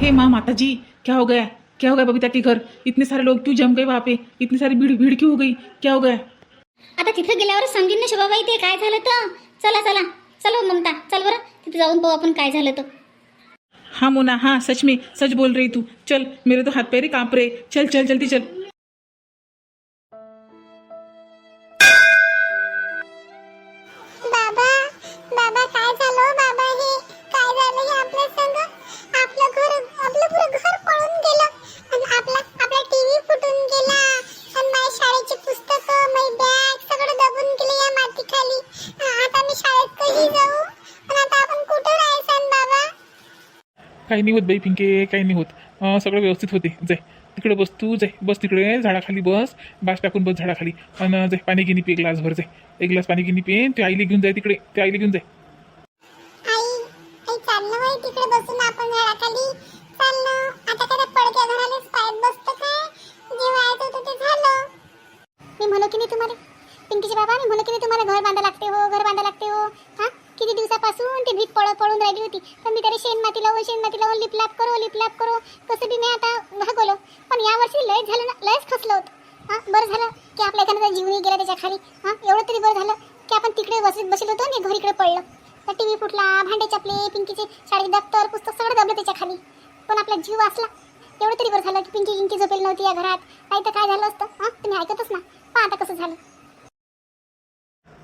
हे माँ माता जी क्या हो गया? क्या हो गया बबीता के घर? इतने सारे लोग क्यों जम गए वहाँ पे? इतनी सारी भीड़ भीड़ क्यों हो गई? क्या हो गया? आता तिथं गेल्यावर समजेन ना शोभाबाई ते काय झालं तर? चला चला. चलो ममता चल बरं. तिथे जाऊन पाहू आपण काय झालं तर. हाँ मोना हाँ सच में सच बोल रही तू. चल मेरे तो हाथ पैर कांप रहे. चल चल जल्दी चल. बाबा काही नाही होत बाई फिंके काही नाही होत. सगळं व्यवस्थित होते. जाय. तिकडे बस तू जाय. बस तिकडे झाडाखाली बस. बास टाकून बस झाडाखाली. आणि जाय पाणी गिनी पी ग्लास भर जाय. एक ग्लास पाणी गिनी पे ते आईला घेऊन जाय तिकडे. ते आईला घेऊन जाय. आता झालं. मी म्हणू की नाही तुम्हाला? पिंकीचे बाबा मी म्हणू की नाही तुम्हाला घर बांधा लागते हो घर बांधा लागते हो. हा? किती दिवसापासून ती भीत पळत पळून राहिली होती. पण मी तरी शेण माती लावून शेण माती लावून लिपलाप करो लिपलाप करो. कसं बी मी आता भागवलं. पण यावर्षी लयच झालं ना लयच खसलं होतं. हां बरं झालं की आपल्या एखाद्या जीवनी गेला त्याच्याखाली. हां एवढं तरी बरं झालं की आपण तिकडे बसत बसलो होतो आणि घरीकडे पडलं. तर टी व्ही फुटला भांडे चपले पिंकीचे शाळेचे दप्तर पुस्तक सगळं दबलं त्याच्याखाली. पण आपला जीव वाचला. एवढं तरी बरं झालं की पिंकी जिंकी झोपेल नव्हती या घरात. नाही तर काय झालं असतं? हां तुम्ही ऐकतच ना. पहा आता कसं झालं.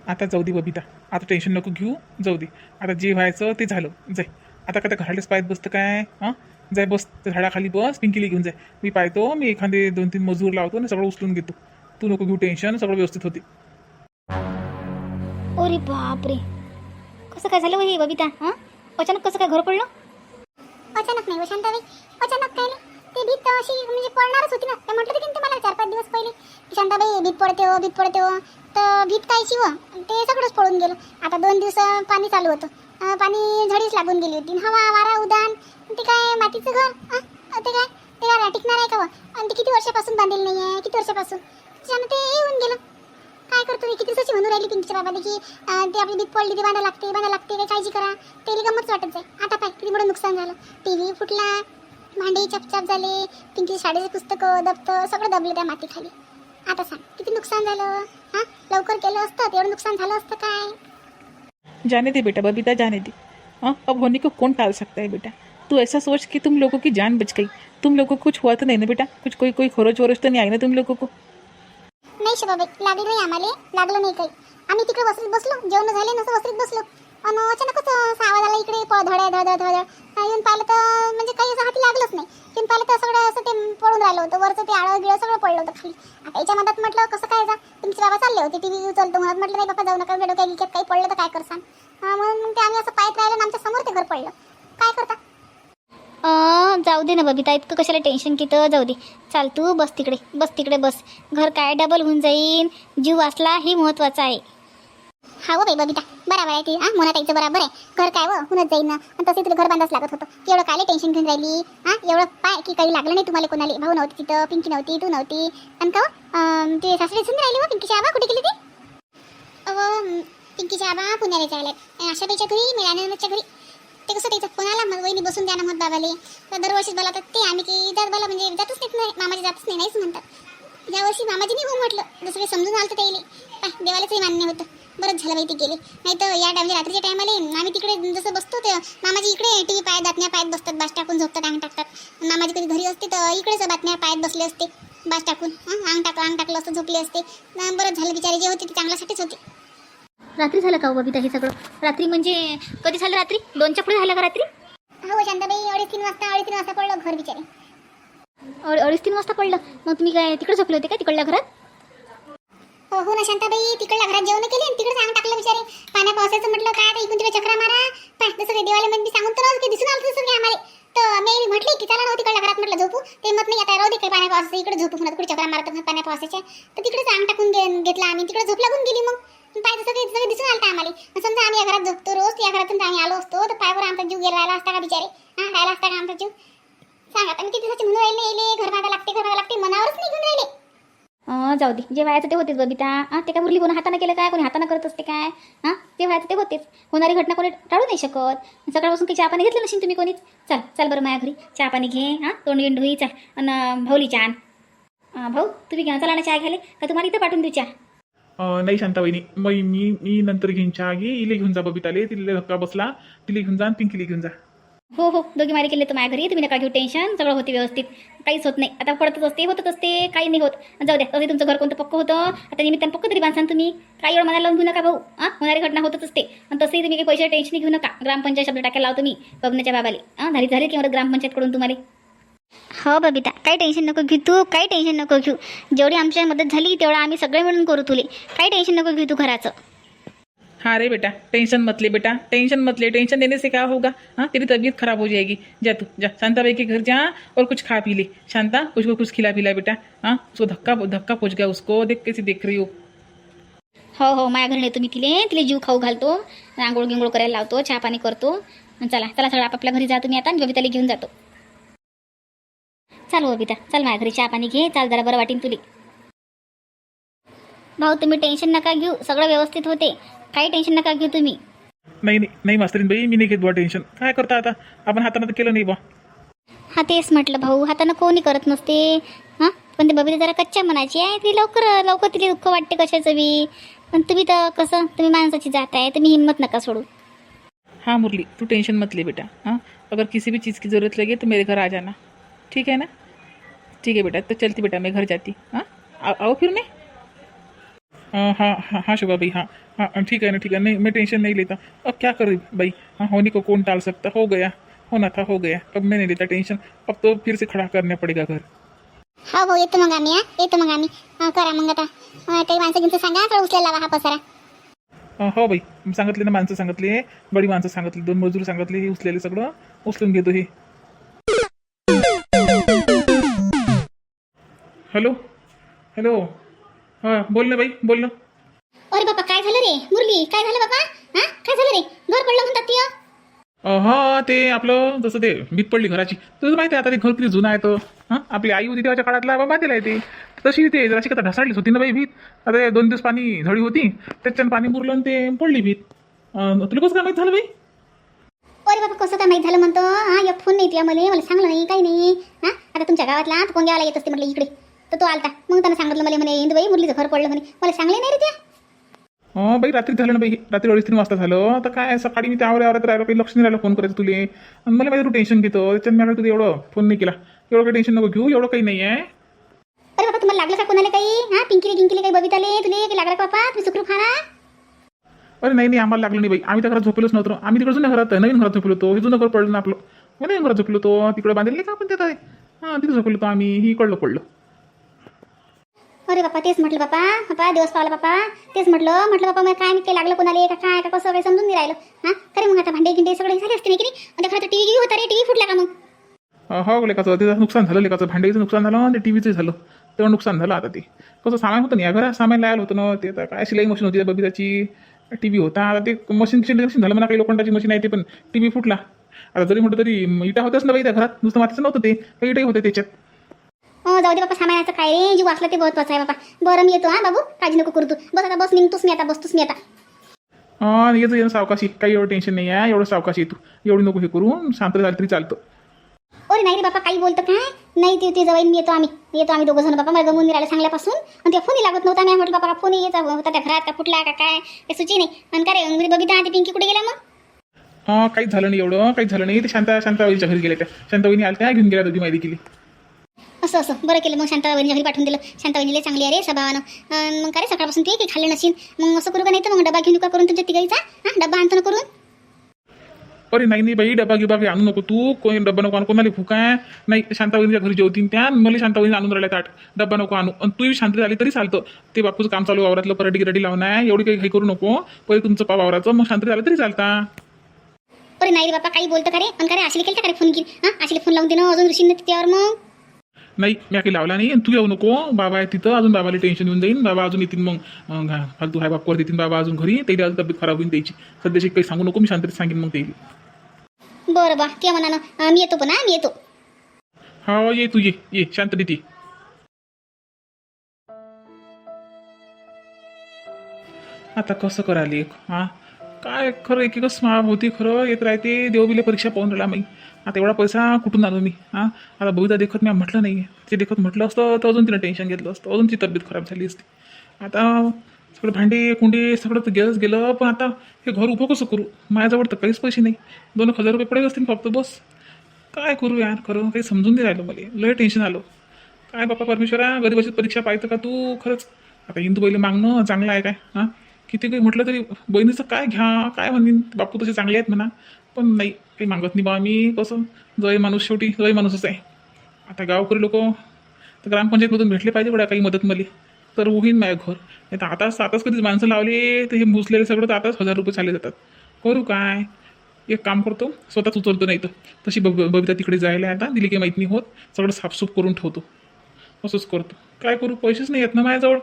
आता जाऊ दे बबिता. आता टेन्शन नको घेऊ. जाऊ दे. आता जे व्हायचं ते झालं. जाय. आता का त्या घरालेच पायत बसतं काय? हां? जाय बस. झाडाखाली बस. पिंकीला घेऊन जाय. मी पाहतो. मी एखादे दोन तीन मजूर लावतो आणि सगळं उचलून घेतो. तू नको घेऊ टेन्शन सगळं व्यवस्थित होते. अरे बापरे. कसं काय झालं हे बबिता? हां? अचानक कसं काय घर पडलं? अचानक नाही शांताबाई. अचानक काय नाही. ती भीत अशी म्हणजे पडणारच होती ना. ते म्हटलं होतं की तुम्हाला चार पाच दिवस पहिले? की शांताबाई भीत पडते हो भीत पडते हो. तर भीत कायची हो ते सगळंच पळून गेलं. आता दोन दिवस पाणी चालू होतं. पाणी झडीच लागून गेली होती. हवा वारा उदान ते काय मातीचं घर? ते काय? ते काय टिकणार आहे का आणि ते किती वर्षापासून बांधलेलं नाही आहे किती वर्षापासून? त्याच्यानं ते येऊन गेलं. काय करतो मी? किती दिवसाची म्हणून राहिली पिंकीच्या बाबाने की ते आपली भीत पडली ते बांधा लागते बांधा लागते काही काळजी करा. ते गमत वाटत जाय आता पाय किती मोठं नुकसान झालं. टी व्ही फुटला भांडे चपचाप झाले पिंकी शाळेचे पुस्तकं दप्तर सगळं दबलं त्या मातीखाली. आता सांग किती नुकसान झालं? हां? लवकर केलं असतं तेवढं नुकसान झालं असतं काय? जाने दे बेटा बबीता जाने दे हाँ? अब होने को कौन टाल सकता है बेटा? तू ऐसा सोच कि तुम लोगों की जान बच गई। तुम लोगों को कुछ हुआ तो नहीं ना बेटा? कुछ कोई कोई खरोच वरोच तो नहीं आई ना तुम लोगों को? नाही शबाबाई लागलं नाही आम्हाला लागलं नाही काही। आम्ही तिकडे वसरीत बसलो जेवण झाले नसं वसरीत बसलो. आणि अचानकच अं, आवाज आला इकडे प धड धड धड धड येऊन पाहिलं तर म्हणजे काही असं हाती लागलंच नाही. येऊन पाहिलं तर सगळं असं ते पळून राहिलं होतं वरचं ते आळं गिळं सगळं पडलं होतं खाली. आता याच्या मधात म्हटलं कसं काय जा? तुमचे बाबा चालले होते टी व्ही उचलतो म्हणत म्हटलं नाही बाबा जाऊ नका वेडो काही काही पडलं तर काय करसान? म्हणून मग ते आम्ही असं पाहत राहिलं आमच्यासमोर ते घर पडलं. काय करता? जाऊ दे ना बबिता इतकं कशाला टेन्शन घेतं? जाऊ दे. चाल तू बस तिकडे बस तिकडे बस. घर काय डबल होऊन जाईन? जीव वाचला हे महत्वाचं आहे. हा हो बाई बबिता. बराबर आहे ती. हा मोनाताईचं ताईचं बरोबर आहे. घर काय होऊनच हुनच जाईन ना. आणि तसे तुला घर बांधाच लागत होतं. एवढं काय टेन्शन घेऊन राहिली? हा एवढं पाय की काही लागलं नाही तुम्हाला कोणाला? भाऊ नव्हती तिथं पिंकी नव्हती तू नव्हती. आणि का ते सासरी सुंदर राहिली मग पिंकीच्या आबा कुठे गेली ती? अहो पिंकीच्या आबा पुण्याला जायला आशाबाईच्या घरी मिळानंदच्या घरी. ते कसं त्याचा फोन आला मग वहिनी बसून द्या ना मग बाबाले. तर दरवर्षीच मला तर ते. आम्ही की दर बोला म्हणजे जातच नाही मामाजी जातच नाही नाहीच म्हणतात. यावर्षी मामाजीने हो म्हटलं. जसं काही समजून आलं तर त्याला पाय देवालाचही मान्य होतं. बरंच झालं बाई ते गेले नाही तर या टाइम रात्रीच्या टायमाला आम्ही तिकडे जसं बसतो ते मामाजी इकडे टी व्ही पायात बातम्या पायात बसतात. बास टाकून झोपतात अंग टाकतात. मामाजी कधी घरी असते तर इकडेच बातम्या पायात बसले असते. बास टाकून अंग टाकलं अंग टाकलं असतं झोपले असते. अं, बरंच झालं बिचारे जे होते ते चांगल्यासाठीच होते. रात्री झालं का हो बबिता हे सगळं? रात्री म्हणजे कधी झालं रात्री? दोनच्या पुढे झालं का रात्री? हो शांताबाई अडीच तीन वाजता अडीच तीन वाजता पडलं घर बिचारे. अड अडीच तीन वाजता पडलं. मग तुम्ही काय तिकडे झोपले होते का तिकडल्या घरात? हो, हो ना शांताबाई तिकडल्या घरात जेवण केली आणि तिकडे सांग टाकलं बिचारे. पाण्या पावसाचं म्हटलं काय आता इकडून तिकडे चक्रा मारा. पाय जसं काही देवाला मध्ये सांगून तर की दिसून आलं तसं काही आम्हाला. तर मी म्हटली की चला नव्हती हो, तिकडल्या घरात म्हटलं झोपू. ते मत नाही आता राहू दे काही पाण्या पावसाचं इकडे झोपू म्हणत कुठे चक्रा मारतात पाण्या पावसाच्या. तर तिकडे सांग टाकून घेतला आम्ही. तिकडे झोप लागून गेली मग. पाय जसं काही सगळं दिसून आलं होतं आम्हाला. समजा आम्ही या घरात झोपतो रोज या घरातून आम्ही आलो असतो. तर पायावर आमचा जीव गेला राहिला असता का बिचारे? हा राहिला असता का आमचा जीव? सांगा आता मी किती दिवसाची म्हणून राहिले येले घर बांधा लागते घर बांधा लागते मनावरच नाही घेऊन राहिले अं, जाऊ दे जे व्हायचं ते होतेच बबिता. हां ते काय मुरली कोणी हाताने केलं काय? कोणी हाताने करत असते काय? हां ते व्हायचं ते होतेच. होणारी घटना कोणी टाळू नाही शकत. सकाळपासून काही चहा पाणी घेतलं नसेल तुम्ही कोणीच? चल चल बरं माझ्या घरी. चहा पाणी घे हां तोंड गिंड होई चल. आणि भाऊली चहा भाऊ तुम्ही घ्या. चला ना चहा घ्यायला. का तुम्हाला इथं पाठवून देऊ चहा? नाही नाही शांताबाईनी. मग मी मी नंतर घेईन चहा घे. इले घेऊन जा बबिताले. तिला धक्का बसला. तिला घेऊन जा आणि पिंकीला घेऊन जा. हो हो. दोघी मारी केले तर माझ्या घरी. तुम्ही नका घेऊ टेन्शन सगळं होते व्यवस्थित. काहीच होत नाही. आता पडतच असते होतच असते. काही नाही होत. जाऊ द्या. तसे तुमचं घर कोणतं पक्क होतं? आता निमित्तानं पक्क तरी बांधसान तुम्ही. काही एवढं मनाला लावून घेऊ नका भाऊ. हां? होणारी घटना होतच असते. आणि तसंही तुम्ही काही पैसे टेन्शन घेऊ नका. ग्रामपंचायत शब्द टाकायला लावतो मी बबनाच्या बाबाले. हां? झाली झाली की ग्रामपंचायतकडून तुम्हाला. हो बबिता. काही टेन्शन नको घेऊ तू. काही टेन्शन नको घेऊ. जेवढी आमच्या मदत झाली तेवढं आम्ही सगळे मिळून करू तुले. काही टेन्शन नको घेऊ तू घराचं. हाँ रे बेटा, टेंशन मत ले बेटा, टेंशन मत ले, टेंशन देने से क्या होगा? हाँ तेरी तबीयत खराब हो जाएगी। जा तू, जा, शांता भाई के घर जा और कुछ खा पी ले। शांता उसको कुछ खिला पिला बेटा। हाँ उसको धक्का धक्का पहुँच गया उसको, देख कैसे देख रही हो। हो हो माझ्या घरी नेतो मी तिले तिले जीव खाऊ घालतो आंघोळ गिंगोळ करायला लावतो चहा पाणी करतो चला चला सगळं, आपापल्या घरी जा तुम्ही आता आणि बबिताला घेऊन जातो. चाल बबिता, चल माझ्या घरी, चहा पाणी घे, चाल जरा बरं वाटीन तुली. भाऊ, तुम्ही टेन्शन नका घेऊ, सगळं व्यवस्थित होते. काही टेन्शन नका घेऊ तुम्ही. नाही नाही नाही मास्तरीन बाई मी नाही घेत बुवा टेन्शन काय करता आता? आपण हातानं तर केलं नाही बा हा तेच म्हटलं भाऊ हातानं कोणी करत नसते. हां? पण ते बबिता जरा कच्च्या मनाची आहे ती लवकर लवकर तिला दुःख वाटते कशाचं बी. पण तुम्ही तर कसं तुम्ही माणसाची जात आहे तुम्ही हिंमत नका सोडू. हाँ मुरली तू टेंशन मत ले बेटा हाँ? अगर किसी भी चीज़ की ज़रूरत लगे तो मेरे घर आ जाना. ठीक है ना? ठीक है बेटा तो चलती बेटा मैं घर जाती. हाँ? आओ फिर मैं? हाँ हाँ हाँ हाँ शुभा भाई हाँ हाँ ठीक है ना ठीक है नहीं मैं टेंशन नहीं लेता। अब क्या करूँ भाई? हाँ होने को कौन टाल सकता? हो गया होना था हो गया। अब मैं नहीं लेता टेंशन अब तो फिर से खड़ा करना पड़ेगा घर। हा भाऊ येतो मग आम्ही हा येतो मग आम्ही हा, करा मग आता हा, काही माणसं गिंचं सांगा थोडं उचलायला लावा हा पसारा। अं, हो बाई सांगितले ना माणसं सांगितले बडी माणसं सांगितली दोन मजूर सांगितले हे उचलेले सगळं उचलून घेतो हे। हॅलो हॅलो हां बोल ना बाई बोल ना. अरे बाबा काय झालं रे? मुरली काय झालं बाबा हा? काय झालं रे? घर पडलं म्हणतात ती हो. अं, हा ते आपलं जसं ते भीत पडली घराची. तुझं माहिती आहे आता ते घर किती जुनं आहे तो हां? आपली आई होती तेव्हाच्या काळातला बांधलेला आहे ते. तशी ते जराशी कथा ढसाळलीच होती ना बाई भीत. आता ते दोन दिवस पाणी झडी होती त्याच्यानं पाणी मुरलं आणि ते पडली भीत. अं, तुला कसं काय माहीत झालं बाई? अरे बाबा कसं काय माहीत झालं म्हणतो? हा एक फोन नाही तुया मला मला सांगलं नाही काही नाही. हा? आता तुमच्या गावातला तो कोण येत असते म्हटलं इकडे. तर तो आलता. मग त्यानं सांगितलं मला म्हणे इंदुबाई मुरलीचं घर पडलं म्हणे. मला सांगले नाही रे त्या. हो बाई रात्री झालं ना बाई. रात्री अडीच तीन वाजता झालं. तर काय सकाळी मी त्यावर यावर राहिलो काही लक्ष नाही राहिलं फोन करायचं तुले. आणि मला माहिती तू टेन्शन घेतो. त्याच्यानं मला तुला एवढं फोन नाही केला. एवढं काही टेन्शन नको घेऊ एवढं काही नाही आहे. अरे बाबा तुम्हाला लागलं का कोणाला काही? हा पिंकीले गिंकीले काही बबिताले तुले काही लागलं का बाबा तुम्ही सुखरूप खाना अरे नाही नाही आम्हाला लागलं नाही बाई. आम्ही त्या घरात झोपेलोच नव्हतो. आम्ही तिकडे जुन्या घरात नवीन घरात झोपलो होतो. हे जुनं घर पडलं ना आपलं. मग नवीन घरात झोपलो होतो. तिकडे बांधलेलं का आपण त्यात? हां तिथे झोपलो होतो आम्ही. ही कळलं पडलं. अरे बापा तेच म्हटलं बापा. बापा दिवस पावला बापा. तेच म्हटलं म्हटलं बापा मला काय मी काही लागलं कोणाला? का काय? का कसं? काही समजून नाही राहिलं. हा? खरे मग आता भांडे गिंडे सगळे झाले असते नाही की नाही? आणि खरं टीव्ही होता रे टीव्ही फुटला का मग? हो लेकाचं त्याचं नुकसान झालं लेकाचं भांड्याचं नुकसान झालं आणि ते टी व्हीचं झालं. तेव्हा नुकसान झालं आता ते. कसं सामान होतं ना घरात सामान लायला होतं ना ते काय शिलाई मशीन होती बबिताची टी व्ही होता. आता ते मशीन मशीन झालं म्हणा काही लोखंडाची मशीन आहे ते पण टी व्ही फुटला. आता जरी म्हटलं तरी इटा होत्याच ना बाई त्या घरात नुसतं मातीचं नव्हतं ते. काही इटाही होते त्याच्यात. हो जाऊ दे बापा सामानाचं काय रे? जीव वाचला ते बहुत आहे बापा. बरं मी येतो हा बाबू. काळजी नको करू तू. बस आता बस निघतोस मी आता बसतोस मी आता. हा येतो येतो सावकाशी. काही एवढं टेन्शन नाही आहे एवढं सावकाशी येतो एवढी नको हे करू. शांत झालं तरी चालतं. अरे नाही रे बापा काही बोलतो काय नाही ते ते जवळ मी येतो आम्ही. येतो आम्ही दोघं जण बापा. मला गमून राहिलं सांगल्यापासून. आणि त्या फोनही लागत नव्हता मी म्हटलं बापा फोन यायचा होता त्या घरात का फुटला का काय? ते सुची नाही. आणि काय रे बघितला ते पिंकी कुठे गेला मग? हा काहीच झालं नाही एवढं काहीच झालं नाही. ते शांता शांताबाईच्या घरी गेल्या त्या. शांताबाईनी आल्या घेऊन गेल्या दोघी माहिती केली असं असं. बरं केलं. मग शांताबाईच्या घरी पाठवून दिलं. शांताबाईला चांगली आहे रे स्वभावानं. अन् मग काय सकाळपासून ते काही खाल्लं नसेल मग असं करू का नाही तर मग डबा घेऊन का करून तुमच्या तिघाईचा? हा डबा आणतो ना करून? अरे नाही नाही बाई डबा गिबा काही आणू नको तू. कोणी डबा नको आणू कोणाला भूक आहे? नाही शांताबाईच्या घरी जेवतीन त्या. मला शांताबाईने आणून राहिल्या ताट. डबा नको आणू. आणि तू शांत झाली तरी चालतं. ते बापूचं काम चालू वावरातलं परडी गिरडी लावणं आहे. एवढी काही काही करू नको. पहिले तुमचं पा वावराचं. मग शांत झालं तरी चालता. अरे नाही रे बापा काही बोलतं का रे? आणि का रे आशीला केलं का रे फोन की हा आशीला फोन लावून दे ना अजून ऋषीने त्यावर मग? नाही मी काही लावला नाही. तू येऊ नको बाबा आहे तिथं अजून बाबाला टेन्शन येऊन जाईन. बाबा अजून येतील मग फालतू हाय बापवर देतील बाबा अजून घरी. ते अजून तब्येत खराब होईल त्याची. सध्याशी काही सांगू नको मी शांत सांगेन मग ते बरं बा ते म्हणा मी येतो पण मी येतो. हा ये तू ये ये शांततेत आता कसं करायला हां? काय खरं एक एकच मा होती खरं येत राहते देवबिले परीक्षा पाहून राहिला मी आता एवढा पैसा कुठून आलो मी हां? आता बहुधा देखत मी म्हटलं नाही आहे ते देखत म्हटलं असतं तर अजून तिनं टेन्शन घेतलं असतं. अजून ती तब्येत खराब झाली असती. आता सगळं भांडे कुंडे सगळं तर गेलंच गेलं पण आता हे घर उभं कसं करू? माझ्याजवळ तर काहीच पैसे नाही. दोन एक हजार रुपये पडेल असतील फक्त बस. काय करू यार खरं काही समजून नाही राहिलं मला. लय टेन्शन आलं. काय बापा परमेश्वरा गरीबाची परीक्षा पाहिजे का तू? खरंच. आता हिंदू पहिले मागणं चांगलं आहे काय हां? किती काही म्हटलं तरी बहिणीचं काय घ्या काय म्हणीन बापू तसे चांगले आहेत म्हणा. पण नाही काही मागत नाही बा मी कसं जय माणूस शेवटी जय माणूसच आहे. आता गावकरी लोक तर ग्रामपंचायतमधून भेटले पाहिजे बड्या काही मदत मला तर होईन माझ्या घर. नाही तर आताच आताच कधीच माणसं लावले तर हे मुसलेले सगळं तर आताच हजार रुपये चालले जातात. करू काय? एक काम करतो स्वतःच उचलतो नाही तर. तशी बब बबिता तिकडे जायला आता दिली काही माहीत नाही होत. सगळं साफसूफ करून ठेवतो. असंच करतो. काय करू? पैसेच नाही येत ना माझ्याजवळ.